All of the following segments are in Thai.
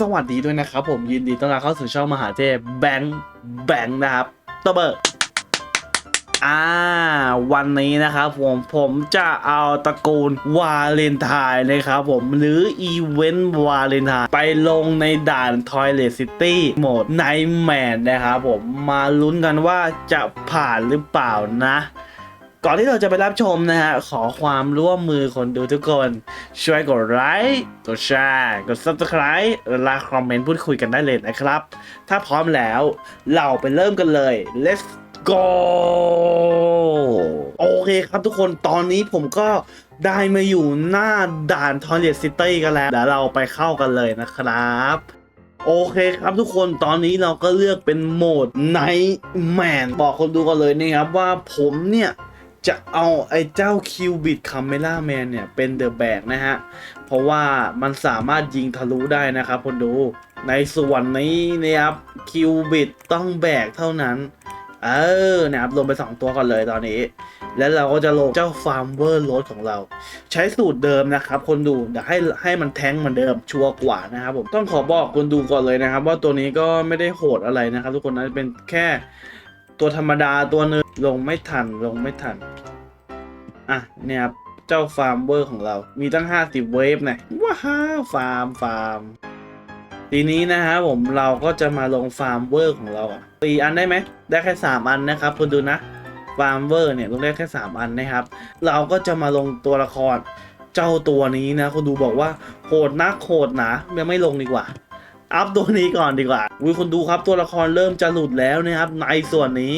สวัสดีด้วยนะครับผมยินดีต้อนรับเข้าสู่ช่องมหาเทพแบงค์แบงค์นะครับตบเบอร์อ่าวันนี้นะครับผมผมจะเอาตระกูลวาเลนไทน์นะครับผมหรืออีเวนต์วาเลนไทน์ไปลงในด่าน Toilet City โหมด Nightmare นะครับผมมาลุ้นกันว่าจะผ่านหรือเปล่านะ ก่อนที่เราจะไปรับชมนะฮะ ขอความร่วมมือคนดูทุกคน ช่วยกดไลค์ กดแชร์ กด subscribe และคอมเมนต์พูดคุยกันได้เลยนะครับ ถ้าพร้อมแล้วเราไปเริ่มกันเลย let's go โอเคครับทุกคนตอนนี้ผมก็ได้มาอยู่หน้าด่าน Toilet City กันแล้วเดี๋ยวเราไปเข้ากันเลยนะครับ โอเคครับทุกคนตอนนี้เราก็เลือกเป็นโหมด Nightman บอกคนดูกันเลยนะครับว่าผมเนี่ย จะเอาไอ้เจ้าคิวบิดค a มเมล่าแมนเนี่ย เป็นเดอะแบกนะฮะ เพราะว่ามันสามารถยิงทะลุได้นะครับคนดู ในส่วนนี้นะครับคิวบิดต้องแบกเท่านั้น เออนะครับลงไป 2 ตัวก่อนเลยตอนนี้ แล้วเราก็จะลงเจ้าฟาร์มเวอร์รถของเรา ใช้สูตรเดิมนะครับ คนดูเดี๋ยวให้ให้มันแทงเหมือนเดิมชัวร์กว่านะครับผมต้องขอบอกคนดูก่อนเลยนะครับ ว่าตัวนี้ก็ไม่ได้โหดอะไรนะครับ ทุกคนนะเป็นแค่ ตัวธรรมดาตัวหนึงลงไม่ทันลงไม่ทัน อะเนี่ยครับเจ้าฟาร์มเวอร์ของเรา มีตั้ง 50 เวฟนะว้าวฟาร์มฟาร์มทีนี้นะครับผมเราก็จะมาลงฟาร์มเวอร์ของเราอะสี่อันได้ไหมได้แค่ 3 อันนะครับคุณดูนะฟาร์มเวอร์เนี่ยลงได้แค่ 3 อันนะครับ เราก็จะมาลงตัวละคร เจ้าตัวนี้นะคุณดูบอกว่าโหดนักโหดหนายังไม่ลงดีกว่า อัพตัวนี้ก่อนดีกว่าวิคุณดูครับตัวละครเริ่มจะหลุดแล้วนะครับ ในส่วนนี้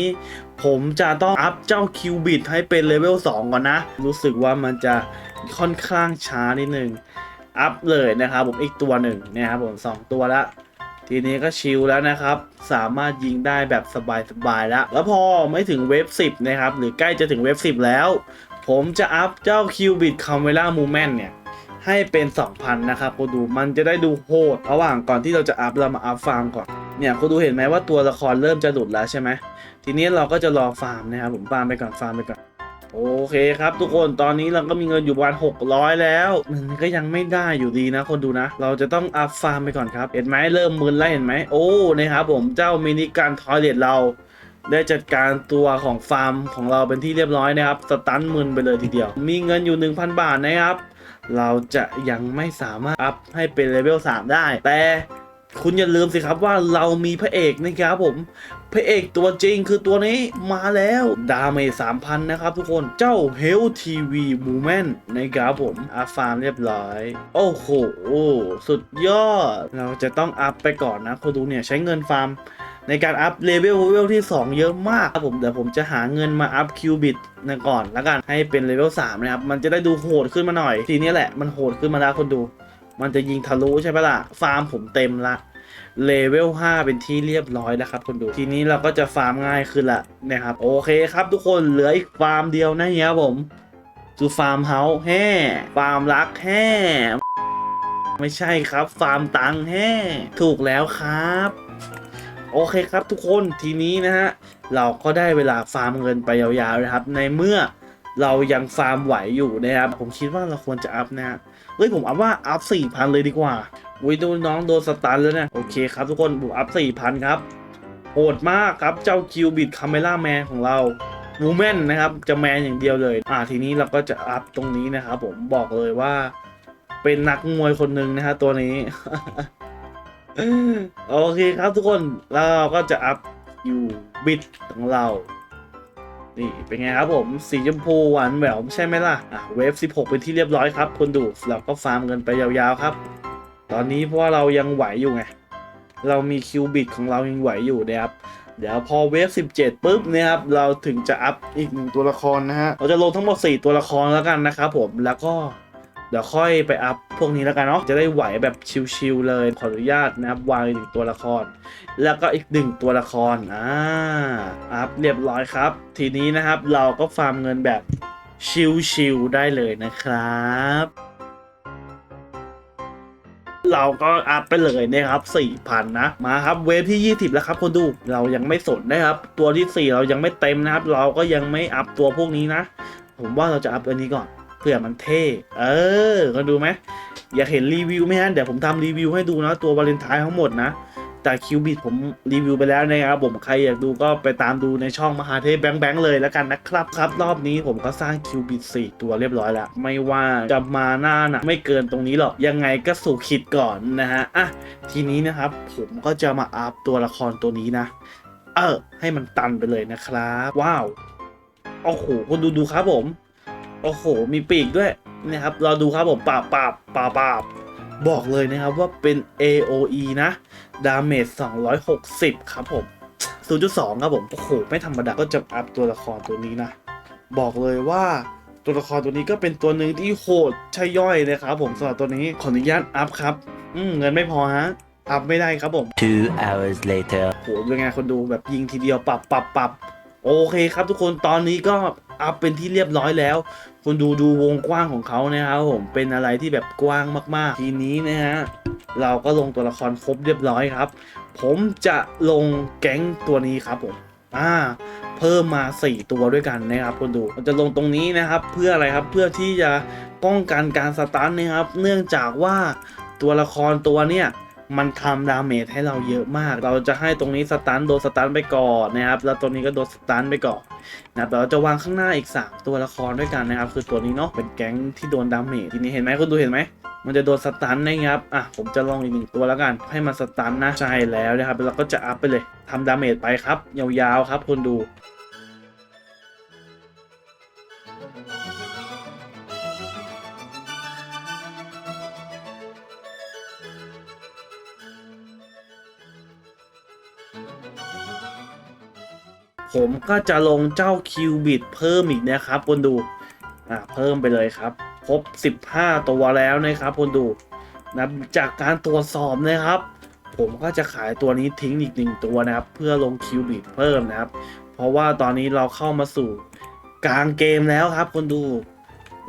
ผมจะต้องอัพเจ้าคิวบิดให้เป็นเลเวล2ก่อนนะ รู้สึกว่ามันจะค่อนข้างช้านิดนึงอัพเลยนะครับผมอีกตัวหนึ่งนะครับผม 2 ตัวละทีนี้ก็ชิลแล้วนะครับ สามารถยิงได้แบบสบายๆแล้ว แล้วพอไม่ถึงเวฟ10 นะครับ หรือใกล้จะถึงเวฟ10 แล้ว ผมจะอัพเจ้าคิวบิดคาเมล่ามูเมนเนี่ย ให้เป็น 2,000 นะครับคุณดูมันจะได้ดูโหดระหว่างก่อนที่เราจะอัพเรามาอัพฟาร์มก่อนเนี่ยคุณดูเห็นไหมว่าตัวละครเริ่มจะหลุดแล้วใช่ไหมทีนี้เราก็จะรอฟาร์มนะครับผมฟาร์มไปก่อนฟาร์มไปก่อนโอเคครับทุกคนตอนนี้เราก็มีเงินอยู่ประมาณ600 แล้วมันก็ยังไม่ได้อยู่ดีนะ คนดูนะ เราจะต้องอัพฟาร์มไปก่อนครับ เห็นไหมเริ่มมึนแล้วเห็นไหมโอ้นะครับผมเจ้ามินิการทอยเลตเรา ได้จัดการตัวของฟาร์มของเราเป็นที่เรียบร้อยนะครับ สตันมึนไปเลยทีเดียว มีเงินอยู่ 1,000 บาทนะครับ เราจะยังไม่สามารถอัพให้เป็นเลเวล3ได้ แต่คุณอย่าลืมสิครับว่าเรามีพระเอกนะครับผม พระเอกตัวจริงคือตัวนี้มาแล้วดาเมจ3,000นะครับทุกคนเจ้า h e l TV Movement นะครับผมอัพฟาร์มเรียบร้อย โอ้โห สุดยอด เราจะต้องอัพไปก่อนนะคุณดูเนี่ย ใช้เงินฟาร์ม ในการอัพเลเวลเลเวลที่ 2 เยอะมากครับผมเดี๋ยวผมจะหาเงินมาอัพคิวบิตนะก่อนแล้วกันให้เป็นเลเวล3นะครับ มันจะได้ดูโหดขึ้นมาหน่อย ทีนี้แหละมันโหดขึ้นมาแล้วคนดู มันจะยิงทะลุใช่ปะล่ะ ฟาร์มผมเต็มละเลเวล 5 เป็นที่เรียบร้อยแล้วครับคนดู ทีนี้เราก็จะฟาร์มง่ายขึ้นละนะครับ โอเคครับทุกคนเหลืออีกฟาร์มเดียวนะเฮียผมคือฟาร์มเฮาส์แฮ่ฟาร์มรักแฮ่ไม่ใช่ครับ ฟาร์มตังแฮ่ถูกแล้วครับ โอเคครับทุกคนทีนี้นะฮะเราก็ได้เวลาฟาร์มเงินไปยาวๆนะครับ ในเมื่อเรายังฟาร์มไหวอยู่นะครับ ผมคิดว่าเราควรจะอัพนะฮะเฮ้ยผมอัพว่าอัพสี่พันเลยดีกว่าอุ้ยดูน้องโดนสตันแล้วเนี่ยโอเคครับทุกคนผมอัพสี่พันครับโหดมากครับเจ้าคิวบิดคาเมล่าแมนของเราวูแมนนะครับ จะแมนอย่างเดียวเลย อ่าทีนี้เราก็จะอัพตรงนี้นะครับผมบอกเลยว่า เป็นนักมวยคนหนึ่งนะฮะตัวนี้ โอเคครับทุกคนเราก็จะอัพอยู่บิดของเรา นี่เป็นไงครับผมสีชมพูหวานแหววใช่ไหมล่ะอะเวฟ 16 เป็นที่เรียบร้อยครับ คนดูเราก็ฟาร์มเงินไปยาวๆครับ ตอนนี้เพราะว่าเรายังไหวอยู่ไง เรามีคิวบิดของเรายังไหวอยู่นะครับเดี๋ยวพอเวฟ 17ปุ๊บเนี่ยครับเราถึงจะอัพอีกหนึ่งตัวละครนะฮะเราจะลงทั้งหมด 4 ตัวละครแล้วกันนะครับผมแล้วก็ ดี๋ยวค่อยไปอัพพวกนี้แล้วกันเนาะจะได้ไหวแบบชิวๆเลยขออนุญาตนะครับวางอีกหนึ่งตัวละคร แล้วก็อีกหนึ่งตัวละครอ่าอัพเรียบร้อยครับ ทีนี้นะครับเราก็ฟาร์มเงินแบบชิวๆได้เลยนะครับเราก็อัพไปเลยนะครับ4,000 นะ มาครับเวฟที่ 20 แล้วครับคนดูเรายังไม่สนนะครับ ตัวที่ 4 เรายังไม่เต็มนะครับ เราก็ยังไม่อัพตัวพวกนี้นะ ผมว่าเราจะอัพอันนี้ก่อน เพื่อมันเท่ เออ ก็ดูไหม อยากเห็นรีวิวไหมฮะ เดี๋ยวผมทำรีวิวให้ดูนะ ตัววาเลนไทน์ทั้งหมดนะ แต่คิวบิดผมรีวิวไปแล้วนะครับผม ใครอยากดูก็ไปตามดูในช่องมหาเทพแบงค์แบงค์เลยแล้วกันนะครับครับ รอบนี้ผมก็สร้างคิวบิดสี่ตัวเรียบร้อยแล้ว ไม่ว่าจะมาหน้าหนะไม่เกินตรงนี้หรอก ยังไงก็สู่คิดก่อนนะฮะ อะ ทีนี้นะครับ ผมก็จะมาอัพตัวละครตัวนี้นะ เออ ให้มันตันไปเลยนะครับ ว้าว โอ้โหคนดูดูครับผม โอ้โห มีปีกด้วยนะครับ เราดูครับผมปราบปราบปราบปราบบอกเลยนะครับว่าเป็น AOE นะ ดาเมจ 260 ครับผม 0.2 ครับผม โอ้โห ไม่ธรรมดาก็จะอัพตัวละครตัวนี้นะ บอกเลยว่าตัวละครตัวนี้ก็เป็นตัวหนึ่งที่โหดใช่ย่อยนะครับผมสำหรับตัวนี้ขออนุญาตอัพครับ อืมเงินไม่พอฮะอัพไม่ได้ครับผม Two hours later. โหเป็นไงคนดูแบบยิงทีเดียวปรับปรับปรับโอเคครับทุกคนตอนนี้ก็ อัพเป็นที่เรียบร้อยแล้ว คุณดูดูวงกว้างของเขานะครับผมเป็นอะไรที่แบบกว้างมากๆ ทีนี้นะฮะเราก็ลงตัวละครครบเรียบร้อยครับ ผมจะลงแก๊งตัวนี้ครับผมอ่าเพิ่มมา 4 ตัวด้วยกันนะครับคุณดูมันจะลงตรงนี้นะครับ เพื่ออะไรครับเพื่อที่จะป้องกันการสตันนะครับ เนื่องจากว่าตัวละครตัวเนี้ย มันทำดาเมจให้เราเยอะมาก เราจะให้ตรงนี้สตันโดนสตันไปก่อนนะครับ แล้วตัวนี้ก็โดนสตันไปก่อนนะครับแต่เราจะวางข้างหน้าอีก 3 ตัวละครด้วยกันนะครับ คือตัวนี้เนาะ เป็นแก๊งที่โดนดาเมจ ทีนี้เห็นไหมคุณดูเห็นไหม มันจะโดนสตันนะครับ อะ ผมจะลองอีกหนึ่งตัวแล้วกัน ให้มันสตันนะ ใช่แล้วนะครับ เราก็จะอัพไปเลยทำดาเมจไปครับ ยาวๆครับคุณดู ผมก็จะลงเจ้าคิวบิดเพิ่มอีกนะครับคนดูอ่าเพิ่มไปเลยครับ ครบ 15 ตัวแล้วนะครับคนดูนะจากการตรวจสอบนะครับ ผมก็จะขายตัวนี้ทิ้งอีกหนึ่งตัวนะครับ เพื่อลงคิวบิดเพิ่มนะครับ เพราะว่าตอนนี้เราเข้ามาสู่กลางเกมแล้วครับคนดู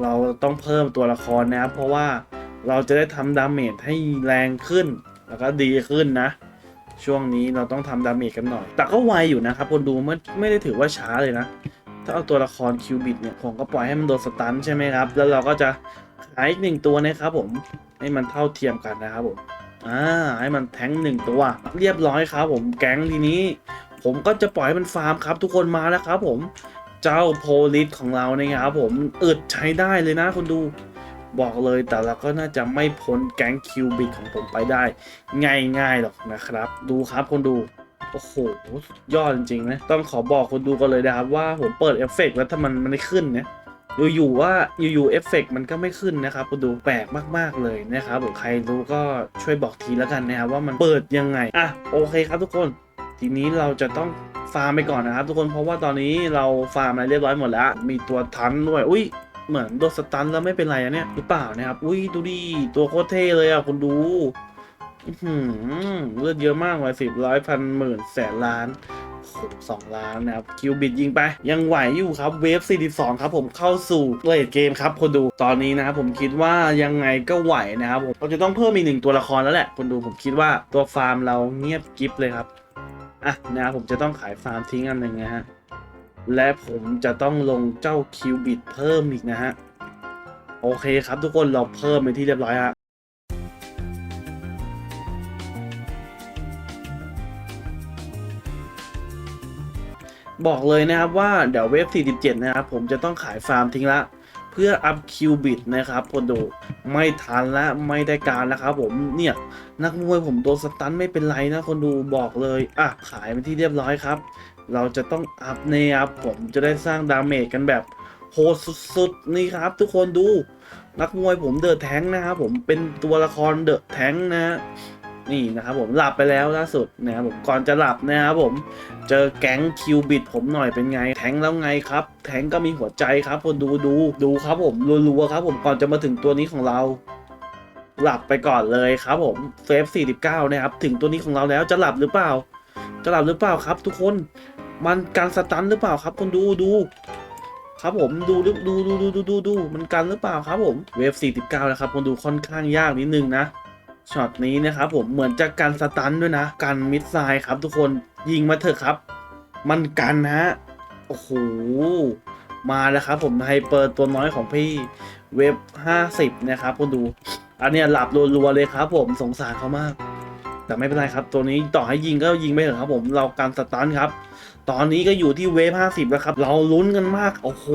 เราต้องเพิ่มตัวละครนะครับ เพราะว่าเราจะได้ทำดาเมจให้แรงขึ้นแล้วก็ดีขึ้นนะ ช่วงนี้เราต้องทำดาเมจกันหน่อย แต่ก็ไวอยู่นะครับคนดูไม่ไม่ได้ถือว่าช้าเลยนะ ถ้าเอาตัวละครคิวบิดเนี่ยผมก็ปล่อยให้มันโดนสตันใช่ไหมครับ แล้วเราก็จะขายอีกหนึ่งตัวนะครับผมให้มันเท่าเทียมกันนะครับผมอ่าให้มันแทงหนึ่งตัว เรียบร้อยครับผมแก๊งทีนี้ ผมก็จะปล่อยให้มันฟาร์มครับ ทุกคนมาแล้วครับผม เจ้าโพลิสของเราเนี่ยครับผมอึดใช้ได้เลยนะคุณดู บอกเลยแต่เราก็น่าจะไม่พ้นแก๊งคิวบิดของผมไปได้ ง่ายๆหรอกนะครับ ดูครับคนดูโอ้โหยอดจริงๆนะต้องขอบอกคนดูกันเลยนะครับว่าผมเปิดเอฟเฟกต์แล้วถ้ามันมันไม่ขึ้นนี่ยอยู่ๆว่าอยู่ๆเอฟเฟกต์มันก็ไม่ขึ้นนะครับคนดูแปลกมากๆเลยนะครับผมใครรู้ก็ช่วยบอกทีแล้วกันนะครับว่ามันเปิดยังไงอะโอเคครับทุกคน ทีนี้เราจะต้องฟาร์มไปก่อนนะครับทุกคนเพราะว่าตอนนี้เราฟาร์มอะไรเรียบร้อยหมดแล้ว มีตัวทันด้วยอุ้ย เหมือนโดนสตันแล้วไม่เป็นไรอะเนี่ยหรือเปล่านะครับ อุ้ยดูดิตัวโคตรเท่เลยอะคุณดูเลือดเยอะมากเลยสิบร้อยพันหมื่นแสนล้านสองล้านนะครับ คิวบิดยิงไป ยังไหวอยู่ครับเวฟ 42 ครับผมเข้าสู่เลดเกมครับคนดูตอนนี้นะครับผมคิดว่ายังไงก็ไหวนะครับผมเราจะต้องเพิ่มอีกหนึ่งตัวละครแล้วแหละคนดูผมคิดว่าตัวฟาร์มเราเงียบกิฟเลยครับ อะนะครับผมจะต้องขายฟาร์มทิ้งอันหนึ่งนะฮะ และผมจะต้องลงเจ้าคิวบิดเพิ่มอีกนะฮะ โอเคครับทุกคนเราเพิ่มไปที่เรียบร้อยฮะบอกเลยนะครับว่าเดี๋ยวเวฟ 47 นะครับผมจะต้องขายฟาร์มทิ้งละ เพื่ออัพคิวบิตนะครับคนดูไม่ทันและไม่ได้การแล้วครับผมเนี่ย นักมวยผมโดนสตันไม่เป็นไรนะคนดูบอกเลย อะ ขายเป็นที่เรียบร้อยครับ เราจะต้องอัพเนี่ยครับผมจะได้สร้างดาเมจกันแบบโหดสุดๆนี่ครับ ทุกคนดูนักมวยผมเดอะแทงนะครับผมเป็นตัวละครเดอะแทงนะนี่นะครับผมหลับไปแล้วล่าสุดนะครับผมก่อนจะหลับนะครับผมเจอแก๊งคิวบิดผมหน่อยเป็นไง แทงแล้วไงครับ แทงก็มีหัวใจครับคนดูดูดูครับผมรัวๆครับผมก่อนจะมาถึงตัวนี้ของเรา หลับไปก่อนเลยครับผมเซฟ49นะครับถึงตัวนี้ของเราแล้วจะหลับหรือเปล่า จะหลับหรือเปล่าครับ ทุกคนมันการสตันหรือเปล่าครับ คนดูดู ครับผมดูดูดูดูดูดูดูมันกันหรือเปล่าครับผมเวฟ49นะครับคนดูค่อนข้างยากนิดนึงนะช็อตนี้นะครับผมเหมือนจะกันสตันด้วยนะ กันมิดไซล์ครับ ทุกคนยิงมาเถอะครับ มันกันฮะโอ้โหมาแล้วครับผมไฮเปอร์ตัวน้อยของพี่เวฟ50นะครับคนดู อันนี้หลับรัวๆเลยครับผมสงสารเขามาก แต่ไม่เป็นไรครับ ตัวนี้ต่อให้ยิงก็ยิงไปเถอะครับผมเราการสตันครับ ตอนนี้ก็อยู่ที่เวฟ50แล้วครับ เราลุ้นกันมาก โอ้โห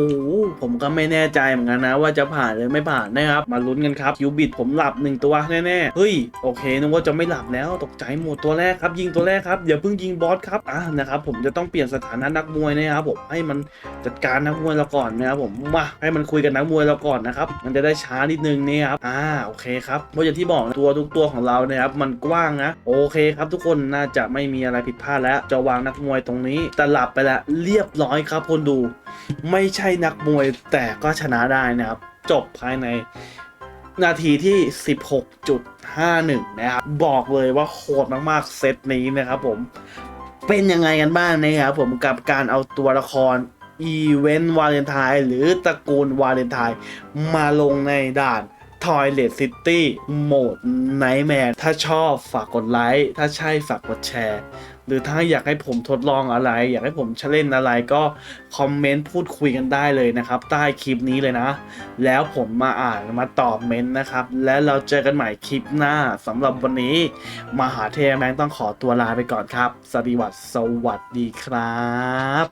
ผมก็ไม่แน่ใจเหมือนกันนะ ว่าจะผ่านหรือไม่ผ่านนะครับ มาลุ้นกันครับคิวบิดผมหลับหนึ่งตัวแน่ๆ เฮ้ย โอเคนึกว่าจะไม่หลับแล้วตกใจหมดตัวแรกครับ ยิงตัวแรกครับอย่าเพิ่งยิงบอสครับอะนะครับ ผมจะต้องเปลี่ยนสถานะนักมวยนะครับผมให้มันจัดการนักมวยเราก่อนนะครับผมมาให้มันคุยกับนักมวยเราก่อนนะครับมันจะได้ช้านิดนึงนี่ครับอ่าโอเคครับเพราะอย่างที่บอกตัวทุกตัวของเราเนี่ยครับมันกว้างนะ โอเคครับทุกคนน่าจะไม่มีอะไรผิดพลาดแล้วจะวางนักมวยตรงนี้ต่หลับไปแล้วเรียบร้อยครับคนดู ไม่ใช่นักมวยแต่ก็ชนะได้นะครับ จบภายในนาทีที่ 16.51 นะครับ บอกเลยว่าโหดมากๆ เซตนี้นะครับผม เป็นยังไงกันบ้างนะครับผมกับการเอาตัวละครอีเวนต์วาเลนไทน์หรือตระกูลวาเลนไทน์มาลงในด่าน Toilet City โหมด Nightmare ถ้าชอบฝากกดไลค์ ถ้าใช่ฝากกดแชร์ หรือถ้าอยากให้ผมทดลองอะไร อยากให้ผมเล่นอะไรก็คอมเมนต์พูดคุยกันได้เลยนะครับ ใต้คลิปนี้เลยนะ แล้วผมมาอ่านมาตอบเมนต์นะครับ และเราเจอกันใหม่คลิปหน้าสำหรับวันนี้ มหาเทแมงต้องขอตัวลาไปก่อนครับ สวัสดีสสวัสดีครับ